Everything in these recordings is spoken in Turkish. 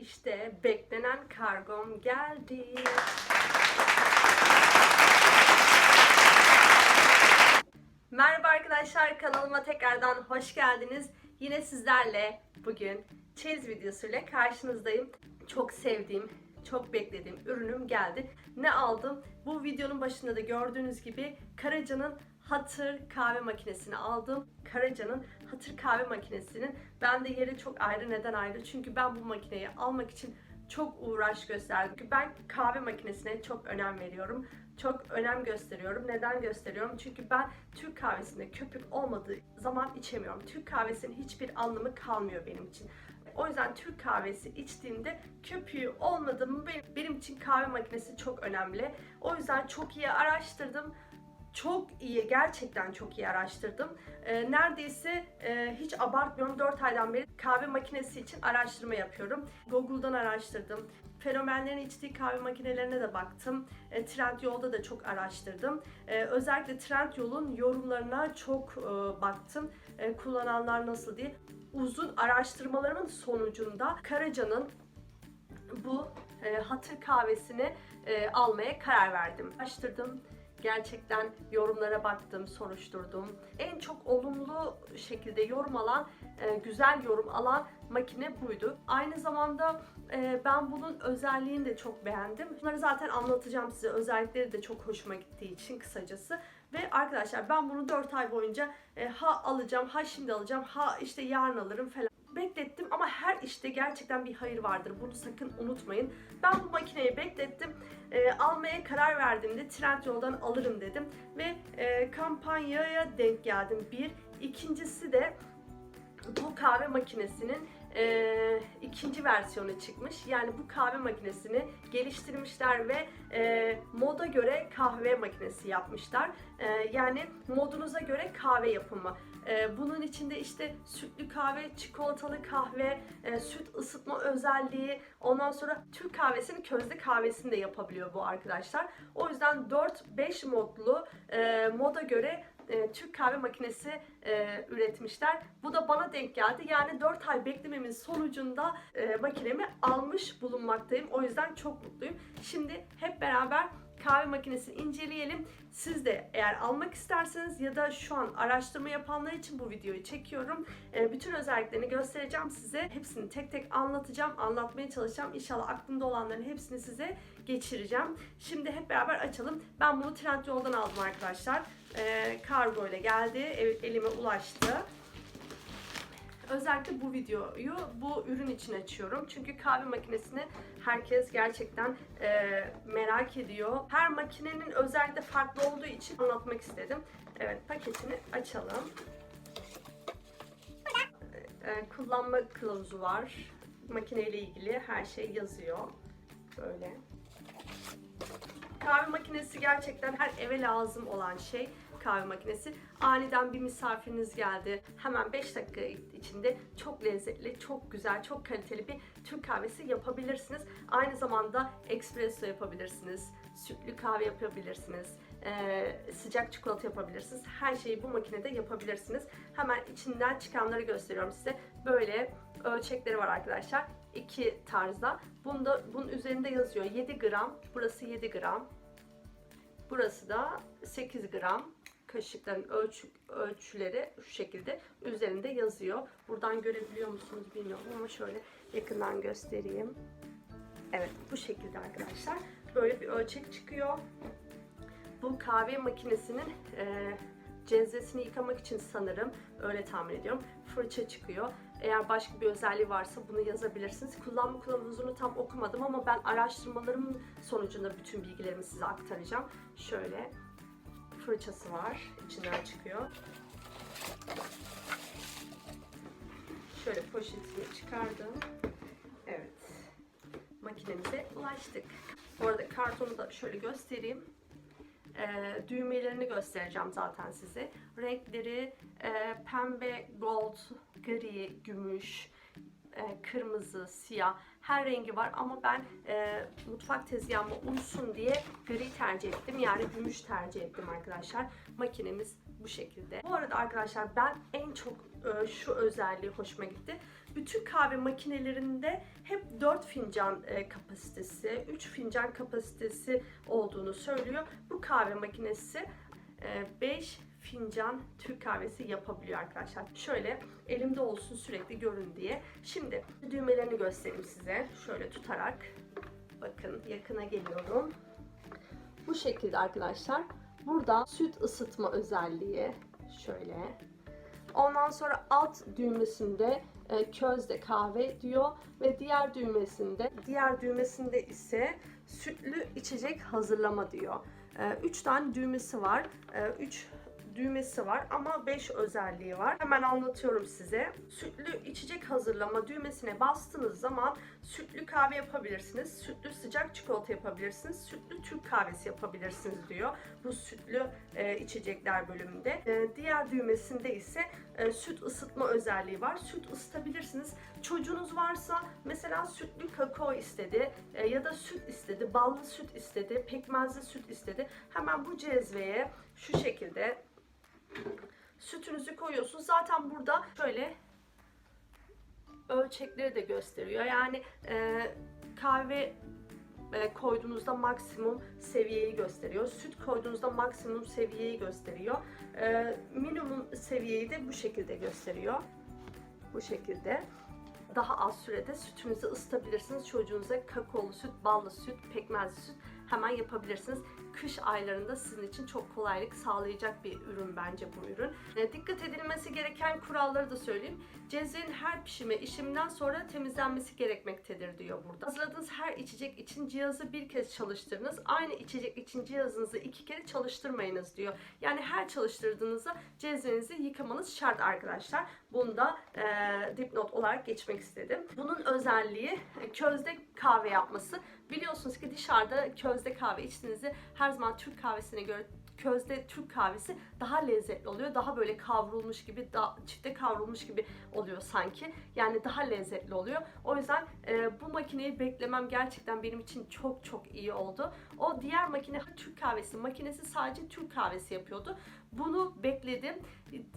İşte beklenen kargom geldi. Merhaba arkadaşlar kanalıma tekrardan hoş geldiniz. Yine sizlerle bugün çeyiz videosuyla karşınızdayım. Çok sevdiğim, çok beklediğim ürünüm geldi. Ne aldım? Bu videonun başında da gördüğünüz gibi Karaca'nın Hatır kahve makinesini aldım. Karaca'nın Hatır kahve makinesinin ben de yeri çok ayrı. Neden ayrı? Çünkü ben bu makineyi almak için çok uğraş gösterdim. Çünkü ben kahve makinesine çok önem veriyorum. Çok önem gösteriyorum. Neden gösteriyorum? Çünkü ben Türk kahvesinde köpük olmadığı zaman içemiyorum. Türk kahvesinin hiçbir anlamı kalmıyor benim için. O yüzden Türk kahvesi içtiğimde köpüğü olmadı mı benim için kahve makinesi çok önemli. O yüzden çok iyi araştırdım. Çok iyi, gerçekten çok iyi araştırdım. Ee, neredeyse e, hiç abartmıyorum 4 aydan beri kahve makinesi için araştırma yapıyorum. Google'dan araştırdım. Fenomenlerin içtiği kahve makinelerine de baktım. E, Trendyol'da da çok araştırdım. E, özellikle Trendyol'un yorumlarına çok e, baktım. E, kullananlar nasıl diye. Uzun araştırmalarımın sonucunda Karaca'nın bu e, hatır kahvesini e, almaya karar verdim. Araştırdım. Gerçekten yorumlara baktım, soruşturdum. En çok olumlu şekilde yorum alan, e, güzel yorum alan makine buydu. Aynı zamanda e, ben bunun özelliğini de çok beğendim. Bunları zaten anlatacağım size. Özellikleri de çok hoşuma gittiği için kısacası. Ve arkadaşlar ben bunu 4 ay boyunca e, ha alacağım, ha şimdi alacağım, ha işte yarın alırım falan beklettim ama her işte gerçekten bir hayır vardır. Bunu sakın unutmayın. Ben bu makineyi beklettim. E, almaya karar verdiğimde Trendyol'dan alırım dedim. Ve e, kampanyaya denk geldim. Bir. İkincisi de bu kahve makinesinin e, ikinci versiyonu çıkmış. Yani bu kahve makinesini geliştirmişler ve e, moda göre kahve makinesi yapmışlar. E, yani modunuza göre kahve yapımı. E, bunun içinde işte sütlü kahve, çikolatalı kahve, e, süt ısıtma özelliği, ondan sonra Türk kahvesinin közde kahvesini de yapabiliyor bu arkadaşlar. O yüzden 4-5 modlu e, moda göre e, Türk kahve makinesi e, üretmişler. Bu da bana denk geldi. Yani 4 ay beklememin sonucunda e, makinemi almış bulunmaktayım. O yüzden çok mutluyum. Şimdi hep beraber kahve makinesini inceleyelim. Siz de eğer almak isterseniz ya da şu an araştırma yapanlar için bu videoyu çekiyorum. E, bütün özelliklerini göstereceğim size. Hepsini tek tek anlatacağım, anlatmaya çalışacağım. İnşallah aklımda olanların hepsini size geçireceğim. Şimdi hep beraber açalım. Ben bunu Trendyol'dan aldım arkadaşlar. E, kargo ile geldi, elime ulaştı. Özellikle bu videoyu bu ürün için açıyorum. Çünkü kahve makinesini herkes gerçekten e, merak ediyor. Her makinenin özellikle farklı olduğu için anlatmak istedim. Evet paketini açalım. E, kullanma kılavuzu var. Makineyle ilgili her şey yazıyor. Böyle. Kahve makinesi gerçekten her eve lazım olan şey kahve makinesi. Aniden bir misafiriniz geldi. Hemen 5 dakika içinde çok lezzetli, çok güzel, çok kaliteli bir Türk kahvesi yapabilirsiniz. Aynı zamanda espresso yapabilirsiniz. Sütlü kahve yapabilirsiniz. sıcak çikolata yapabilirsiniz. Her şeyi bu makinede yapabilirsiniz. Hemen içinden çıkanları gösteriyorum size. Böyle ölçekleri var arkadaşlar. İki tarzda. Bunda, bunun üzerinde yazıyor 7 gram. Burası 7 gram. Burası da 8 gram. Kaşıkların ölçü, ölçüleri şu şekilde üzerinde yazıyor. Buradan görebiliyor musunuz bilmiyorum ama şöyle yakından göstereyim. Evet bu şekilde arkadaşlar. Böyle bir ölçek çıkıyor. Bu kahve makinesinin e, cezvesini yıkamak için sanırım öyle tahmin ediyorum. Fırça çıkıyor. Eğer başka bir özelliği varsa bunu yazabilirsiniz. Kullanma kılavuzunu tam okumadım ama ben araştırmalarımın sonucunda bütün bilgilerimi size aktaracağım. Şöyle fırçası var. içinden çıkıyor. Şöyle poşetini çıkardım. Evet. Makinemize ulaştık. Bu arada kartonu da şöyle göstereyim. Ee, düğmelerini göstereceğim zaten size. Renkleri e, pembe, gold, gri, gümüş, e, kırmızı, siyah her rengi var ama ben e, mutfak tezgahıma uysun diye gri tercih ettim. Yani gümüş tercih ettim arkadaşlar. Makinemiz bu şekilde. Bu arada arkadaşlar ben en çok e, şu özelliği hoşuma gitti. Bütün kahve makinelerinde hep 4 fincan e, kapasitesi, 3 fincan kapasitesi olduğunu söylüyor. Bu kahve makinesi 5 fincan Türk kahvesi yapabiliyor arkadaşlar. Şöyle elimde olsun sürekli görün diye. Şimdi düğmelerini göstereyim size. Şöyle tutarak. Bakın yakına geliyorum. Bu şekilde arkadaşlar. Burada süt ısıtma özelliği. Şöyle. Ondan sonra alt düğmesinde e, közde kahve diyor ve diğer düğmesinde diğer düğmesinde ise sütlü içecek hazırlama diyor. 3 tane düğmesi var. 3 düğmesi var ama 5 özelliği var. Hemen anlatıyorum size. Sütlü içecek hazırlama düğmesine bastığınız zaman sütlü kahve yapabilirsiniz. Sütlü sıcak çikolata yapabilirsiniz. Sütlü Türk kahvesi yapabilirsiniz diyor. Bu sütlü e, içecekler bölümünde. E, diğer düğmesinde ise e, süt ısıtma özelliği var. Süt ısıtabilirsiniz. Çocuğunuz varsa mesela sütlü kakao istedi e, ya da süt istedi, ballı süt istedi, pekmezli süt istedi. Hemen bu cezveye şu şekilde sütünüzü koyuyorsunuz. Zaten burada şöyle ölçekleri de gösteriyor. Yani e, kahve e, koyduğunuzda maksimum seviyeyi gösteriyor. Süt koyduğunuzda maksimum seviyeyi gösteriyor. E, minimum seviyeyi de bu şekilde gösteriyor. Bu şekilde. Daha az sürede sütünüzü ısıtabilirsiniz. Çocuğunuza kakaolu süt, ballı süt, pekmezli süt hemen yapabilirsiniz. Kış aylarında sizin için çok kolaylık sağlayacak bir ürün bence bu ürün. E, dikkat edilmesi gereken kuralları da söyleyeyim. Cezvenin her pişimi işiminden sonra temizlenmesi gerekmektedir diyor burada. Hazırladığınız her içecek için cihazı bir kez çalıştırınız. Aynı içecek için cihazınızı iki kere çalıştırmayınız diyor. Yani her çalıştırdığınızda cezvenizi yıkamanız şart arkadaşlar. Bunu da e, dipnot olarak geçmek istedim. Bunun özelliği e, közde kahve yapması. Biliyorsunuz ki dışarıda közde kahve içtiğinizde her zaman Türk kahvesine göre közde Türk kahvesi daha lezzetli oluyor. Daha böyle kavrulmuş gibi, daha çifte kavrulmuş gibi oluyor sanki. Yani daha lezzetli oluyor. O yüzden e, bu makineyi beklemem gerçekten benim için çok çok iyi oldu. O diğer makine Türk kahvesi makinesi sadece Türk kahvesi yapıyordu. Bunu bekledim.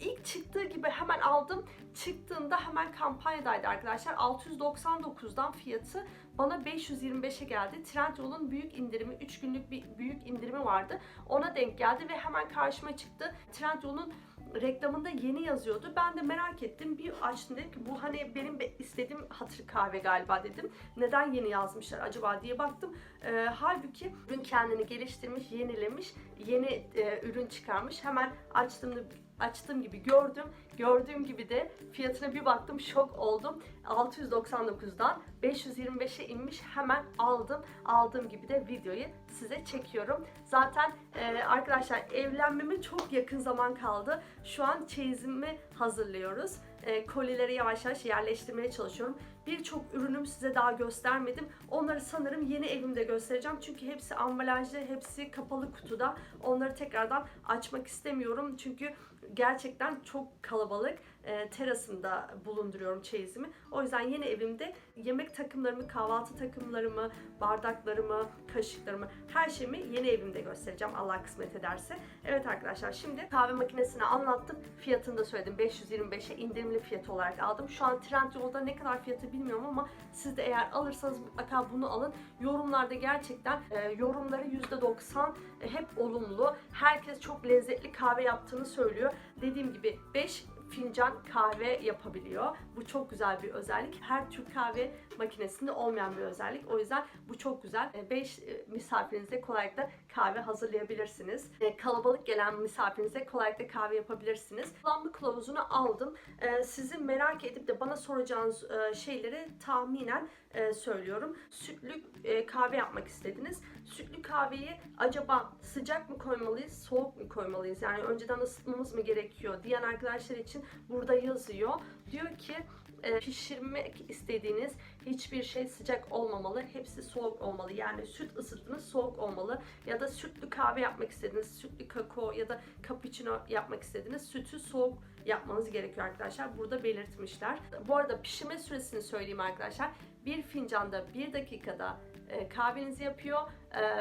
İlk çıktığı gibi hemen aldım. Çıktığında hemen kampanyadaydı arkadaşlar. 699'dan fiyatı bana 525'e geldi. Trendyol'un büyük indirimi, 3 günlük bir büyük indirimi vardı. Ona denk geldi ve hemen karşıma çıktı. Trendyol'un reklamında yeni yazıyordu. Ben de merak ettim. Bir açtım dedim ki bu hani benim istediğim hatır kahve galiba dedim. Neden yeni yazmışlar acaba diye baktım. E, halbuki ürün kendini geliştirmiş, yenilemiş, yeni e, ürün çıkarmış. Hemen açtığımda açtığım gibi gördüm. Gördüğüm gibi de fiyatına bir baktım şok oldum. 699'dan 525'e inmiş hemen aldım. Aldığım gibi de videoyu size çekiyorum. Zaten e, arkadaşlar evlenmeme çok yakın zaman kaldı. Şu an çeyizimi hazırlıyoruz. E, kolileri yavaş yavaş yerleştirmeye çalışıyorum. Birçok ürünüm size daha göstermedim. Onları sanırım yeni evimde göstereceğim. Çünkü hepsi ambalajlı, hepsi kapalı kutuda. Onları tekrardan açmak istemiyorum. Çünkü gerçekten çok kalabalık. E, terasında bulunduruyorum çeyizimi. O yüzden yeni evimde yemek takımlarımı, kahvaltı takımlarımı, bardaklarımı, kaşıklarımı, her şeyimi yeni evimde göstereceğim Allah kısmet ederse. Evet arkadaşlar şimdi kahve makinesini anlattım. Fiyatını da söyledim. 525'e indirimli fiyat olarak aldım. Şu an Trendyol'da ne kadar fiyatı bilmiyorum ama siz de eğer alırsanız mutlaka bunu alın. Yorumlarda gerçekten e, yorumları %90 e, hep olumlu. Herkes çok lezzetli kahve yaptığını söylüyor. Dediğim gibi 5 fincan kahve yapabiliyor. Bu çok güzel bir özellik. Her Türk kahve makinesinde olmayan bir özellik. O yüzden bu çok güzel. 5 misafirinize kolaylıkla kahve hazırlayabilirsiniz. E, Kalabalık gelen misafirinize kolaylıkla kahve yapabilirsiniz. Kullanma kılavuzunu aldım. E, Sizin merak edip de bana soracağınız e, şeyleri tahminen e, söylüyorum. Sütlü e, kahve yapmak istediniz. Sütlü kahveyi acaba sıcak mı koymalıyız, soğuk mu koymalıyız? Yani önceden ısıtmamız mı gerekiyor diyen arkadaşlar için burada yazıyor. Diyor ki e, pişirmek istediğiniz hiçbir şey sıcak olmamalı. Hepsi soğuk olmalı. Yani süt ısıttınız soğuk olmalı. Ya da sütlü kahve yapmak istediniz, sütlü kakao ya da cappuccino yapmak istediniz. Sütü soğuk yapmanız gerekiyor arkadaşlar. Burada belirtmişler. Bu arada pişirme süresini söyleyeyim arkadaşlar. Bir fincanda 1 dakikada e, kahvenizi yapıyor.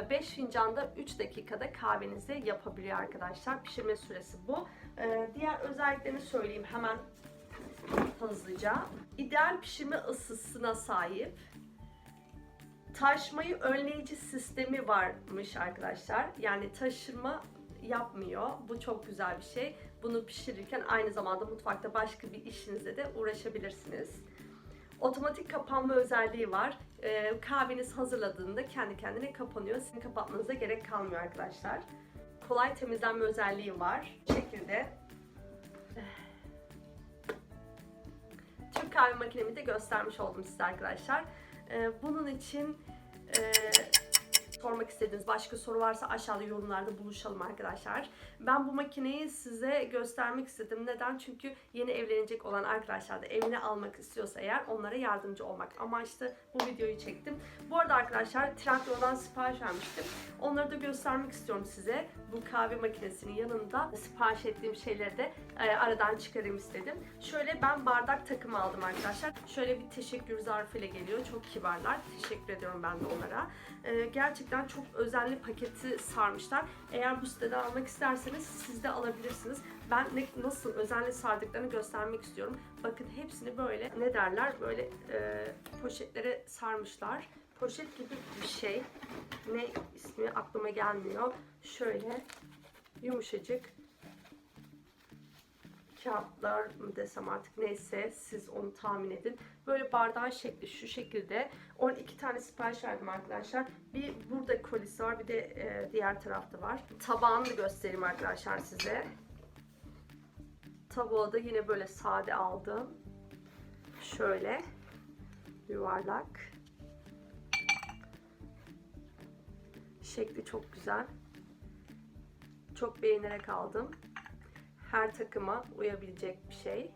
5 fincanda 3 dakikada kahvenizi yapabiliyor arkadaşlar. Pişirme süresi bu. E, diğer özelliklerini söyleyeyim hemen hızlıca. İdeal pişirme ısısına sahip. Taşmayı önleyici sistemi varmış arkadaşlar. Yani taşırma yapmıyor. Bu çok güzel bir şey. Bunu pişirirken aynı zamanda mutfakta başka bir işinizle de uğraşabilirsiniz. Otomatik kapanma özelliği var. Ee, kahveniz hazırladığında kendi kendine kapanıyor. Sizin kapatmanıza gerek kalmıyor arkadaşlar. Kolay temizlenme özelliği var. Bu şekilde. Kahve makinemi de göstermiş oldum size arkadaşlar. Ee, bunun için e, sormak istediğiniz başka soru varsa aşağıda yorumlarda buluşalım arkadaşlar. Ben bu makineyi size göstermek istedim. Neden? Çünkü yeni evlenecek olan arkadaşlar da evine almak istiyorsa eğer onlara yardımcı olmak amaçlı bu videoyu çektim. Bu arada arkadaşlar Trendyol'dan sipariş vermiştim. Onları da göstermek istiyorum size. Bu kahve makinesinin yanında sipariş ettiğim şeyleri de e, aradan çıkarayım istedim. Şöyle ben bardak takımı aldım arkadaşlar. Şöyle bir teşekkür zarfıyla geliyor. Çok kibarlar. Teşekkür ediyorum ben de onlara. E, gerçekten çok özenli paketi sarmışlar. Eğer bu siteden almak isterseniz siz de alabilirsiniz. Ben ne, nasıl özenli sardıklarını göstermek istiyorum. Bakın hepsini böyle ne derler böyle e, poşetlere sarmışlar. Poşet gibi bir şey. Ne ismi aklıma gelmiyor. Şöyle yumuşacık kağıtlar mı desem artık neyse siz onu tahmin edin. Böyle bardağın şekli şu şekilde. 12 tane sipariş verdim arkadaşlar. Bir burada kolisi var bir de e, diğer tarafta var. Tabağını da göstereyim arkadaşlar size. Tabağı da yine böyle sade aldım. Şöyle yuvarlak. Şekli çok güzel. Çok beğenerek aldım. Her takıma uyabilecek bir şey.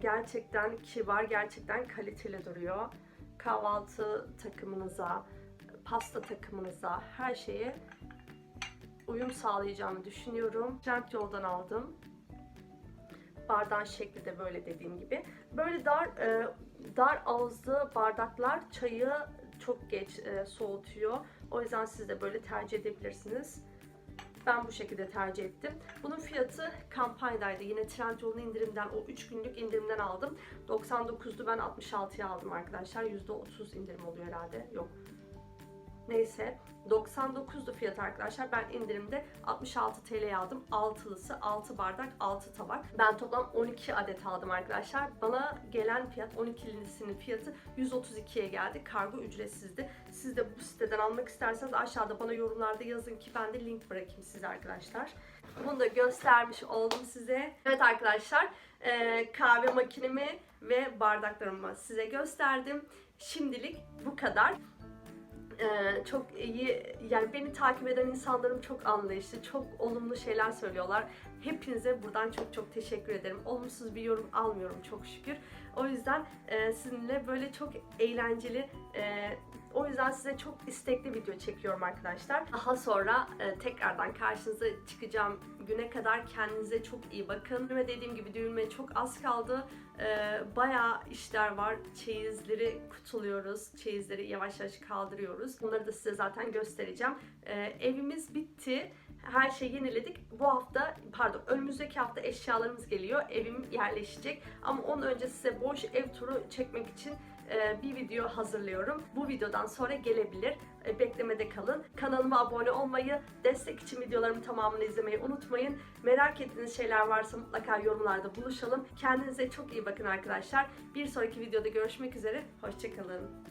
Gerçekten kibar, gerçekten kaliteli duruyor. Kahvaltı takımınıza, pasta takımınıza, her şeye uyum sağlayacağımı düşünüyorum. Trendyol'dan aldım. Bardağın şekli de böyle dediğim gibi. Böyle dar e, dar ağızlı bardaklar çayı çok geç e, soğutuyor. O yüzden siz de böyle tercih edebilirsiniz. Ben bu şekilde tercih ettim. Bunun fiyatı kampanyadaydı. Yine Trendyol'un indirimden, o 3 günlük indirimden aldım. 99'du ben 66'ya aldım arkadaşlar. %30 indirim oluyor herhalde. Yok. Neyse 99'du fiyat arkadaşlar. Ben indirimde 66 TL'ye aldım. Altılısı 6 bardak 6 tabak. Ben toplam 12 adet aldım arkadaşlar. Bana gelen fiyat 12'lisinin fiyatı 132'ye geldi. Kargo ücretsizdi. Siz de bu siteden almak isterseniz aşağıda bana yorumlarda yazın ki ben de link bırakayım size arkadaşlar. Bunu da göstermiş oldum size. Evet arkadaşlar e, kahve makinemi ve bardaklarımı size gösterdim. Şimdilik bu kadar. Ee, çok iyi yani beni takip eden insanlarım çok anlayışlı, çok olumlu şeyler söylüyorlar. Hepinize buradan çok çok teşekkür ederim. Olumsuz bir yorum almıyorum çok şükür. O yüzden e, sizinle böyle çok eğlenceli e, o yüzden size çok istekli video çekiyorum arkadaşlar. Daha sonra e, tekrardan karşınıza çıkacağım güne kadar kendinize çok iyi bakın. Ve dediğim gibi düğünme çok az kaldı. E, bayağı işler var. Çeyizleri kutuluyoruz. Çeyizleri yavaş yavaş kaldırıyoruz. Bunları da size zaten göstereceğim. E, evimiz bitti. Her şeyi yeniledik. Bu hafta, pardon önümüzdeki hafta eşyalarımız geliyor. Evim yerleşecek. Ama onun önce size boş ev turu çekmek için e, bir video hazırlıyorum. Bu videodan sonra gelebilir. E, Beklemede kalın. Kanalıma abone olmayı, destek için videolarımın tamamını izlemeyi unutmayın. Merak ettiğiniz şeyler varsa mutlaka yorumlarda buluşalım. Kendinize çok iyi bakın arkadaşlar. Bir sonraki videoda görüşmek üzere. Hoşçakalın.